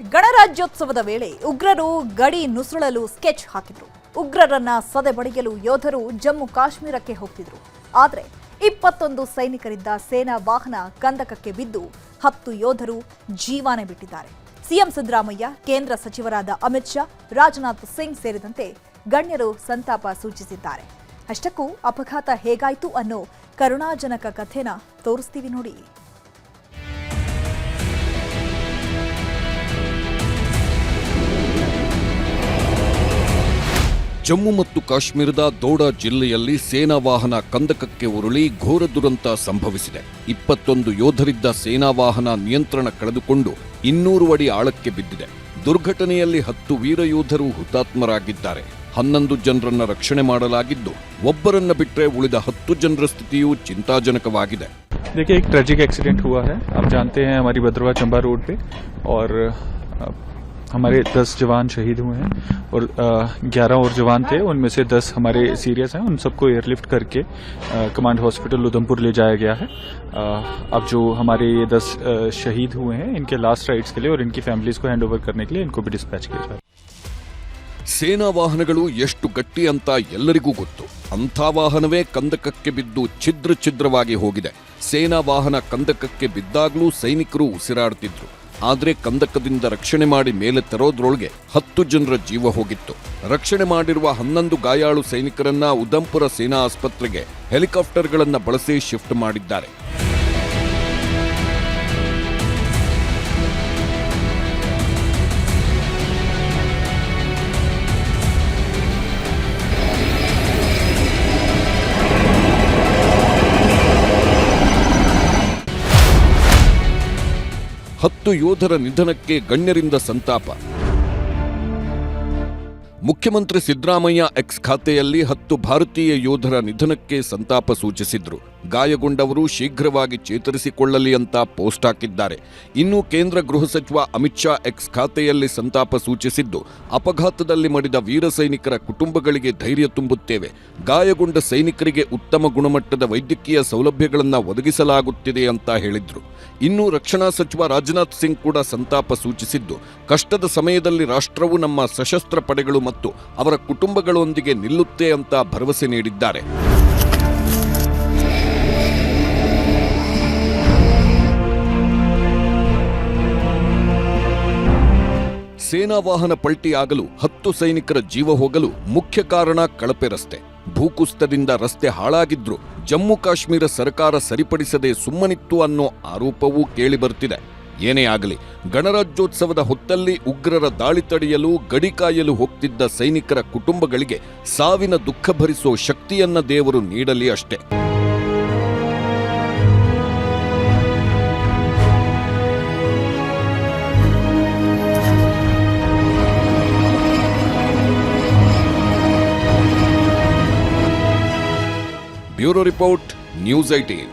ಗಣರಾಜ್ಯೋತ್ಸವದ ವೇಳೆ ಉಗ್ರರು ಗಡಿ ನುಸುಳಲು ಸ್ಕೆಚ್ ಹಾಕಿದ್ರು. ಉಗ್ರರನ್ನ ಸದೆ ಬಡಿಯಲು ಯೋಧರು ಜಮ್ಮು ಕಾಶ್ಮೀರಕ್ಕೆ ಹೋಗ್ತಿದ್ರು. ಆದರೆ ಇಪ್ಪತ್ತೊಂದು ಸೈನಿಕರಿದ್ದ ಸೇನಾ ವಾಹನ ಕಂದಕಕ್ಕೆ ಬಿದ್ದು ಹತ್ತು ಯೋಧರು ಜೀವಾನೆ ಬಿಟ್ಟಿದ್ದಾರೆ. ಸಿಎಂ ಸಿದ್ದರಾಮಯ್ಯ, ಕೇಂದ್ರ ಸಚಿವರಾದ ಅಮಿತ್ ಶಾ, ರಾಜನಾಥ್ ಸಿಂಗ್ ಸೇರಿದಂತೆ ಗಣ್ಯರು ಸಂತಾಪ ಸೂಚಿಸಿದ್ದಾರೆ. ಅಷ್ಟಕ್ಕೂ ಅಪಘಾತ ಹೇಗಾಯ್ತು ಅನ್ನೋ ಕರುಣಾಜನಕ ಕಥೆನ ತೋರಿಸ್ತೀವಿ ನೋಡಿ. ಜಮ್ಮು ಮತ್ತು ಕಾಶ್ಮೀರದ ದೋಡಾ ಜಿಲ್ಲೆಯಲ್ಲಿ ಸೇನಾ ವಾಹನ ಕಂದಕಕ್ಕೆ ಉರುಳಿ ಘೋರ ದುರಂತ ಸಂಭವಿಸಿದೆ ಇಪ್ಪತ್ತೊಂದು ಯೋಧರಿದ್ದ ಸೇನಾ ವಾಹನ ನಿಯಂತ್ರಣ ಕಳೆದುಕೊಂಡು ಇನ್ನೂರು ಅಡಿ ಆಳಕ್ಕೆ ಬಿದ್ದಿದೆ ದುರ್ಘಟನೆಯಲ್ಲಿ ಹತ್ತು ವೀರ ಯೋಧರು ಹುತಾತ್ಮರಾಗಿದ್ದಾರೆ ಹನ್ನೊಂದು ಜನರನ್ನ ರಕ್ಷಣೆ ಮಾಡಲಾಗಿದ್ದು ಒಬ್ಬರನ್ನ ಬಿಟ್ಟರೆ ಉಳಿದ ಹತ್ತು ಜನರ ಸ್ಥಿತಿಯೂ ಚಿಂತಾಜನಕವಾಗಿದೆ देखिए एक ट्रेजिक एक्सीडेंट हुआ है आप जानते हैं हमारी भद्रवा चंबा रोड पे और अ, हमारे 10 जवान शहीद हुए हैं और ग्यारह और जवान थे उनमें से 10 हमारे सीरियस हैं उन सबको एयरलिफ्ट करके अ, कमांड हॉस्पिटल उधमपुर ले जाया गया है अ, अब जो हमारे ये 10 अ, शहीद हुए हैं इनके लास्ट राइट्स के लिए और इनकी फैमिलीज को हैंड ओवर करने के लिए इनको भी डिस्पैच किया जाए ಸೇನಾ ವಾಹನಗಳು ಎಷ್ಟು ಗಟ್ಟಿ ಅಂತ ಎಲ್ಲರಿಗೂ ಗೊತ್ತು ಅಂಥ ವಾಹನವೇ ಕಂದಕಕ್ಕೆ ಬಿದ್ದು ಛಿದ್ರ ಛಿದ್ರವಾಗಿ ಹೋಗಿದೆ ಸೇನಾ ವಾಹನ ಕಂದಕಕ್ಕೆ ಬಿದ್ದಾಗ್ಲೂ ಸೈನಿಕರು ಉಸಿರಾಡ್ತಿದ್ರು ಆದ್ರೆ ಕಂದಕದಿಂದ ರಕ್ಷಣೆ ಮಾಡಿ ಮೇಲೆ ತರೋದ್ರೊಳಗೆ ಹತ್ತು ಜನರ ಜೀವ ಹೋಗಿತ್ತು. ರಕ್ಷಣೆ ಮಾಡಿರುವ ಹನ್ನೊಂದು ಗಾಯಾಳು ಸೈನಿಕರನ್ನ ಉದಂಪುರ ಸೇನಾ ಆಸ್ಪತ್ರೆಗೆ ಹೆಲಿಕಾಪ್ಟರ್ಗಳನ್ನ ಬಳಸಿ ಶಿಫ್ಟ್ ಮಾಡಿದ್ದಾರೆ. ಹತ್ತು ಯೋಧರ ನಿಧನಕ್ಕೆ ಗಣ್ಯರಿಂದ ಸಂತಾಪ. ಮುಖ್ಯಮಂತ್ರಿ ಸಿದ್ದರಾಮಯ್ಯ ಎಕ್ಸ್ ಖಾತೆಯಲ್ಲಿ ಹತ್ತು ಭಾರತೀಯ ಯೋಧರ ನಿಧನಕ್ಕೆ ಸಂತಾಪ ಸೂಚಿಸಿದ್ರು. ಗಾಯಗೊಂಡವರು ಶೀಘ್ರವಾಗಿ ಚೇತರಿಸಿಕೊಳ್ಳಲಿ ಅಂತ ಪೋಸ್ಟ್ ಹಾಕಿದ್ದಾರೆ. ಇನ್ನು ಕೇಂದ್ರ ಗೃಹ ಸಚಿವ ಅಮಿತ್ ಶಾ ಎಕ್ಸ್ ಖಾತೆಯಲ್ಲಿ ಸಂತಾಪ ಸೂಚಿಸಿದ್ದು, ಅಪಘಾತದಲ್ಲಿ ಮಡಿದ ವೀರ ಸೈನಿಕರ ಕುಟುಂಬಗಳಿಗೆ ಧೈರ್ಯ ತುಂಬುತ್ತೇವೆ. ಗಾಯಗೊಂಡ ಸೈನಿಕರಿಗೆ ಉತ್ತಮ ಗುಣಮಟ್ಟದ ವೈದ್ಯಕೀಯ ಸೌಲಭ್ಯಗಳನ್ನು ಒದಗಿಸಲಾಗುತ್ತಿದೆ ಅಂತ ಹೇಳಿದ್ರು. ಇನ್ನು ರಕ್ಷಣಾ ಸಚಿವ ರಾಜನಾಥ್ ಸಿಂಗ್ ಕೂಡ ಸಂತಾಪ ಸೂಚಿಸಿದ್ದು, ಕಷ್ಟದ ಸಮಯದಲ್ಲಿ ರಾಷ್ಟ್ರವು ನಮ್ಮ ಸಶಸ್ತ್ರ ಪಡೆಗಳು ಮತ್ತು ಅವರ ಕುಟುಂಬಗಳೊಂದಿಗೆ ನಿಲ್ಲುತ್ತೆ ಅಂತ ಭರವಸೆ ನೀಡಿದ್ದಾರೆ. ಸೇನಾ ವಾಹನ ಪಲ್ಟಿಯಾಗಲು ಹತ್ತು ಸೈನಿಕರ ಜೀವ ಹೋಗಲು ಮುಖ್ಯ ಕಾರಣ ಕಳಪೆ ರಸ್ತೆ. ಭೂಕುಸಿತದಿಂದ ರಸ್ತೆ ಹಾಳಾಗಿದ್ರು ಜಮ್ಮು ಕಾಶ್ಮೀರ ಸರ್ಕಾರ ಸರಿಪಡಿಸದೆ ಸುಮ್ಮನಿತ್ತು ಅನ್ನೋ ಆರೋಪವೂ ಕೇಳಿಬರ್ತಿದೆ ಏನೇ ಆಗಲಿ, ಗಣರಾಜ್ಯೋತ್ಸವದ ಹೊತ್ತಲ್ಲಿ ಉಗ್ರರ ದಾಳಿ ತಡೆಯಲು ಗಡಿ ಕಾಯಲು ಹೋಗ್ತಿದ್ದ ಸೈನಿಕರ ಕುಟುಂಬಗಳಿಗೆ ಸಾವಿನ ದುಃಖ ಭರಿಸೋ ಶಕ್ತಿಯನ್ನ ದೇವರು ನೀಡಲಿ ಅಷ್ಟೇ. Bureau report, news eighteen.